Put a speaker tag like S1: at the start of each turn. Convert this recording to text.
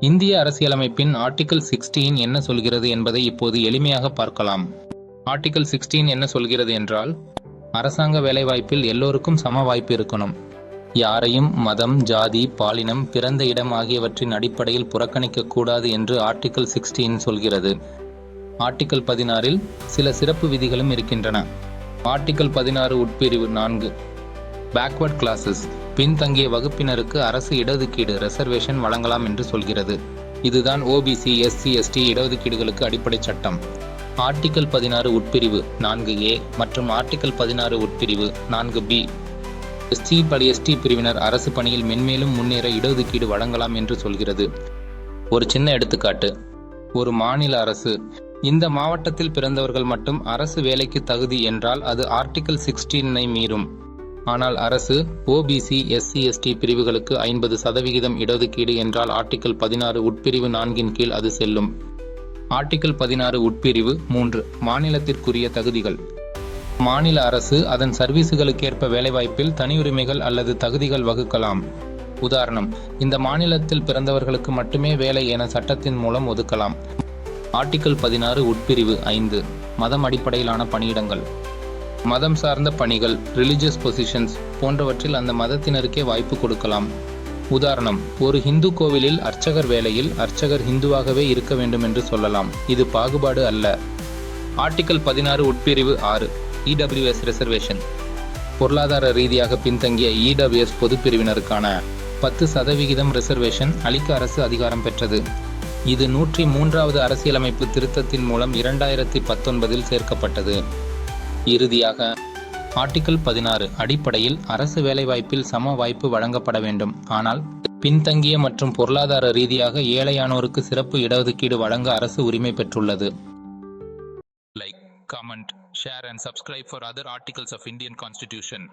S1: இந்திய அரசியலமைப்பின் article sixteen என்ன சொல்கிறது என்பதை இப்போது எளிமையாக பார்க்கலாம். ஆர்டிகல் சிக்ஸ்டீன் என்ன சொல்கிறது என்றால் அரசாங்க வேலைவாய்ப்பில் எல்லோருக்கும் சம வாய்ப்பு இருக்கணும். யாரையும் மதம் ஜாதி பாலினம் பிறந்த இடம் ஆகியவற்றின் அடிப்படையில் புறக்கணிக்க கூடாது என்று ஆர்டிகல் சிக்ஸ்டீன் சொல்கிறது. ஆர்டிகல் பதினாறில் சில சிறப்பு விதிகளும் இருக்கின்றன. ஆர்டிகல் பதினாறு உட்பிரிவு நான்கு. பேக்வர்ட் கிளாஸஸ் பின்தங்கிய வகுப்பினருக்கு அரசு இடஒதுக்கீடு ரிசர்வேஷன் வழங்கலாம் என்று சொல்கிறது. இதுதான் ஓபிசி எஸ்சி எஸ்டி இடஒதுக்கீடுகளுக்கு அடிப்படை சட்டம். ஆர்டிக்கல் பதினாறு உட்பிரிவு நான்கு ஏ மற்றும் ஆர்டிக்கல் பதினாறு உட்பிரிவு நான்கு பி எஸ்டி படி எஸ்டி பிரிவினர் அரசு பணியில் மென்மேலும் முன்னேற இடஒதுக்கீடு வழங்கலாம் என்று சொல்கிறது. ஒரு சின்ன எடுத்துக்காட்டு. ஒரு மாநில அரசு. இந்த மாவட்டத்தில் பிறந்தவர்கள் மட்டும் அரசு வேலைக்கு தகுதி என்றால் அது ஆர்டிக்கல் சிக்ஸ்டீனை மீறும். ஆனால் அரசு ஓபிசி எஸ்சி எஸ்டி பிரிவுகளுக்கு ஐம்பது சதவிகிதம் இடஒதுக்கீடு என்றால் ஆர்டிகிள் பதினாறு உட்பிரிவு நான்கின் கீழ் அது செல்லும். ஆர்டிகிள் பதினாறு உட்பிரிவு மூன்று. மாநிலத்திற்குரிய தகுதிகள். மாநில அரசு அதன் சர்வீசுகளுக்கேற்ப வேலைவாய்ப்பில் தனியுரிமைகள் அல்லது தகுதிகள் வகுக்கலாம். உதாரணம் இந்த மாநிலத்தில் பிறந்தவர்களுக்கு மட்டுமே வேலை என சட்டத்தின் மூலம் ஒதுக்கலாம். ஆர்டிகிள் பதினாறு உட்பிரிவு ஐந்து. மதம் அடிப்படையிலான பணியிடங்கள். மதம் சார்ந்த பணிகள் ரிலிஜியஸ் பொசிஷன்ஸ் போன்றவற்றில் அந்த மதத்தினருக்கே வாய்ப்பு கொடுக்கலாம். உதாரணம் ஒரு ஹிந்து கோவிலில் அர்ச்சகர் வேலையில் அர்ச்சகர் ஹிந்துவாகவே இருக்க வேண்டும் என்று சொல்லலாம். இது பாகுபாடு அல்ல. ஆர்டிகிள் பதினாறு உட்பிரிவு ஆறு இடபிள்யூஎஸ் ரிசர்வேஷன் பொருளாதார ரீதியாக பின்தங்கிய இடபிள்யூஎஸ் பொதுப்பிரிவினருக்கான பத்து சதவிகிதம் ரிசர்வேஷன் அளிக்க அரசு அதிகாரம் பெற்றது. இது நூற்றி மூன்றாவது அரசியலமைப்பு திருத்தத்தின் மூலம் இரண்டாயிரத்தி பத்தொன்பதில் சேர்க்கப்பட்டது. இறுதியாக ஆர்டிகிள் பதினாறு அடிப்படையில் அரசு வேலைவாய்ப்பில் சம வாய்ப்பு வழங்கப்பட வேண்டும். ஆனால் பின்தங்கிய மற்றும் பொருளாதார ரீதியாக ஏழையானோருக்கு சிறப்பு இடஒதுக்கீடு வழங்க அரசு உரிமை பெற்றுள்ளது. Like comment share and subscribe for other articles of Indian constitution